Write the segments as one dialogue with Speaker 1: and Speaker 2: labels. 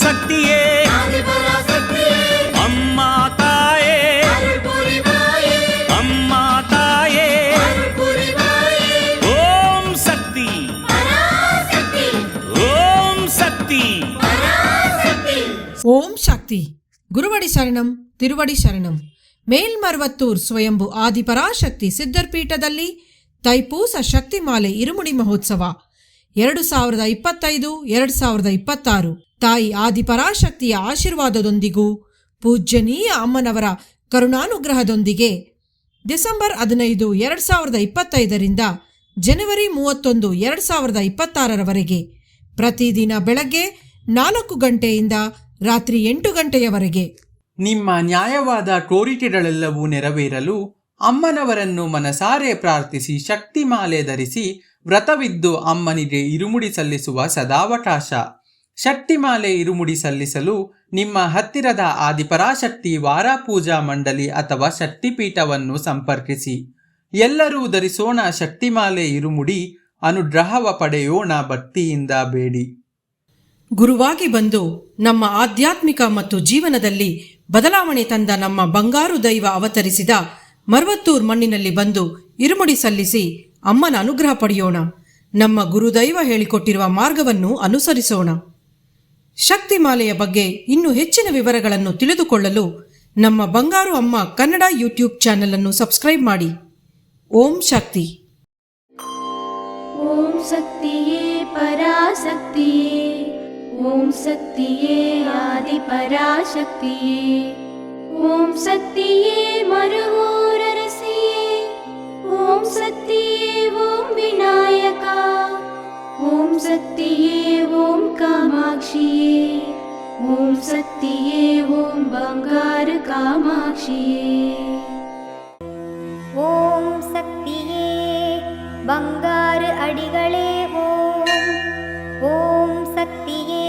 Speaker 1: சக்தியே
Speaker 2: ஆதிபராசக்தியே
Speaker 1: அம்மா தாயே
Speaker 2: அருள் புரிவாயே
Speaker 1: அம்மா தாயே
Speaker 2: அருள் புரிவாயே
Speaker 1: ஓம் சக்தி
Speaker 2: பராசக்தி
Speaker 1: ஓம் சக்தி
Speaker 2: பராசக்தி
Speaker 3: ಓಂ ಶಕ್ತಿ ಗುರುವಡಿ ಶರಣಂ ತಿರುವಡಿ ಶರಣಂ ಮೇಲ್ಮರ್ವತ್ತೂರ್ ಸ್ವಯಂಭು ಆದಿಪರಾಶಕ್ತಿ ಸಿದ್ಧರ್ಪೀಠದಲ್ಲಿ ತೈಪೂಸ ಶಕ್ತಿಮಾಲೆ ಇರುಮುಡಿ ಮಹೋತ್ಸವ ಎರಡು ಸಾವಿರದ ಇಪ್ಪತ್ತೈದು ಎರಡು ಸಾವಿರದ ಇಪ್ಪತ್ತಾರು ತಾಯಿ ಆದಿಪರಾಶಕ್ತಿಯ ಆಶೀರ್ವಾದದೊಂದಿಗೂ ಪೂಜ್ಯನೀಯ ಅಮ್ಮನವರ ಕರುಣಾನುಗ್ರಹದೊಂದಿಗೆ ಡಿಸೆಂಬರ್ ಹದಿನೈದು, ಎರಡು ಸಾವಿರದ ಇಪ್ಪತ್ತೈದರಿಂದ ಜನವರಿ ಮೂವತ್ತೊಂದು, ಎರಡು ಸಾವಿರದ ಇಪ್ಪತ್ತಾರರವರೆಗೆ. ಪ್ರತಿದಿನ ಬೆಳಗ್ಗೆ ನಾಲ್ಕು ಗಂಟೆಯಿಂದ ರಾತ್ರಿ ಎಂಟು ಗಂಟೆಯವರೆಗೆ.
Speaker 4: ನಿಮ್ಮ ನ್ಯಾಯವಾದ ಕೋರಿಕೆಗಳೆಲ್ಲವೂ ನೆರವೇರಲು ಅಮ್ಮನವರನ್ನು ಮನಸಾರೆ ಪ್ರಾರ್ಥಿಸಿ ಶಕ್ತಿಮಾಲೆ ಧರಿಸಿ ವ್ರತವಿದ್ದು ಅಮ್ಮನಿಗೆ ಇರುಮುಡಿ ಸಲ್ಲಿಸುವ ಸದಾವಕಾಶ. ಶಕ್ತಿಮಾಲೆ ಇರುಮುಡಿ ಸಲ್ಲಿಸಲು ನಿಮ್ಮ ಹತ್ತಿರದ ಆದಿಪರಾಶಕ್ತಿ ವಾರಾಪೂಜಾ ಮಂಡಳಿ ಅಥವಾ ಶಕ್ತಿಪೀಠವನ್ನು ಸಂಪರ್ಕಿಸಿ. ಎಲ್ಲರೂ ಧರಿಸೋಣ ಶಕ್ತಿಮಾಲೆ ಇರುಮುಡಿ, ಅನುಗ್ರಹವ ಪಡೆಯೋಣ ಭಕ್ತಿಯಿಂದ ಬೇಡಿ.
Speaker 3: ಗುರುವಾಗಿ ಬಂದು ನಮ್ಮ ಆಧ್ಯಾತ್ಮಿಕ ಮತ್ತು ಜೀವನದಲ್ಲಿ ಬದಲಾವಣೆ ತಂದ ನಮ್ಮ ಬಂಗಾರು ದೈವ ಅವತರಿಸಿದ ಮರವತ್ತೂರ್ ಮಣ್ಣಿನಲ್ಲಿ ಬಂದು ಇರುಮುಡಿ ಸಲ್ಲಿಸಿ ಅಮ್ಮನ ಅನುಗ್ರಹ ಪಡೆಯೋಣ. ನಮ್ಮ ಗುರುದೈವ ಹೇಳಿಕೊಟ್ಟಿರುವ ಮಾರ್ಗವನ್ನು ಅನುಸರಿಸೋಣ. ಶಕ್ತಿಮಾಲೆಯ ಬಗ್ಗೆ ಇನ್ನೂ ಹೆಚ್ಚಿನ ವಿವರಗಳನ್ನು ತಿಳಿದುಕೊಳ್ಳಲು ನಮ್ಮ ಬಂಗಾರು ಅಮ್ಮ ಕನ್ನಡ ಯೂಟ್ಯೂಬ್ ಚಾನೆಲ್ ಅನ್ನು ಸಬ್ಸ್ಕ್ರೈಬ್ ಮಾಡಿ. ಓಂ ಶಕ್ತಿ.
Speaker 5: ಓಂ ಶಕ್ತಿಯೇ ಪರಾಶಕ್ತಿಯೇ, ಓಂ ಶಕ್ತಿಯೇ ಆದಿ ಪರಾಶಕ್ತಿಯೇ, ಓಂ ಶಕ್ತಿಯೇ ಮರುವೂರರಸಿಯೇ ಓಂ ಶಕ್ತಿಯೇ ಓಂ ವಿನಾಯಕ, ಓಂ ಶಕ್ತಿಯೇ कामाक्षिये ॐ शक्तिये ॐ बङ्गार
Speaker 6: कामाक्षिये ॐ शक्तिये बङ्गार अडिगळे ॐ ॐ शक्तिये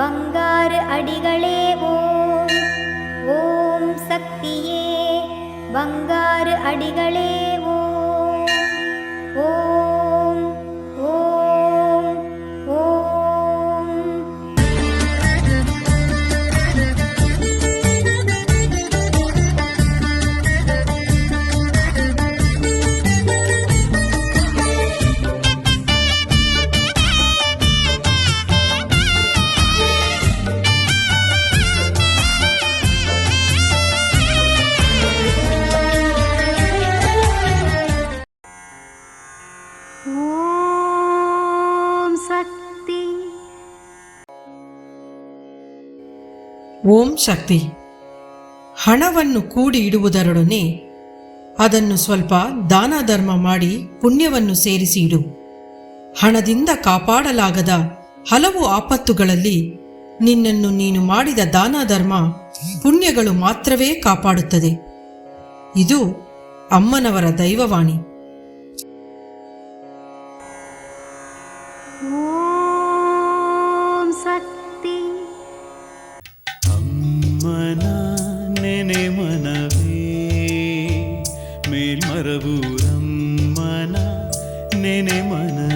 Speaker 6: बङ्गार अडिगळे ॐ ॐ शक्तिये बङ्गार अडिगळे ಓಂ ಶಕ್ತಿ.
Speaker 3: ಓಂ ಶಕ್ತಿ. ಹಣವನ್ನು ಕೂಡಿ ಇಡುವುದರೊಡನೆ ಅದನ್ನು ಸ್ವಲ್ಪ ದಾನ ಧರ್ಮ ಮಾಡಿ ಪುಣ್ಯವನ್ನು ಸೇರಿಸಿ ಇಡು. ಹಣದಿಂದ ಕಾಪಾಡಲಾಗದ ಹಲವು ಆಪತ್ತುಗಳಲ್ಲಿ ನಿನ್ನನ್ನು ನೀನು ಮಾಡಿದ ದಾನ ಧರ್ಮ ಪುಣ್ಯಗಳು ಮಾತ್ರವೇ ಕಾಪಾಡುತ್ತದೆ. ಇದು ಅಮ್ಮನವರ ದೈವವಾಣಿ. ఓం శక్తి. అమ్మన నేనే మనవే. మేల్మరవు రమ్మన నేనే మన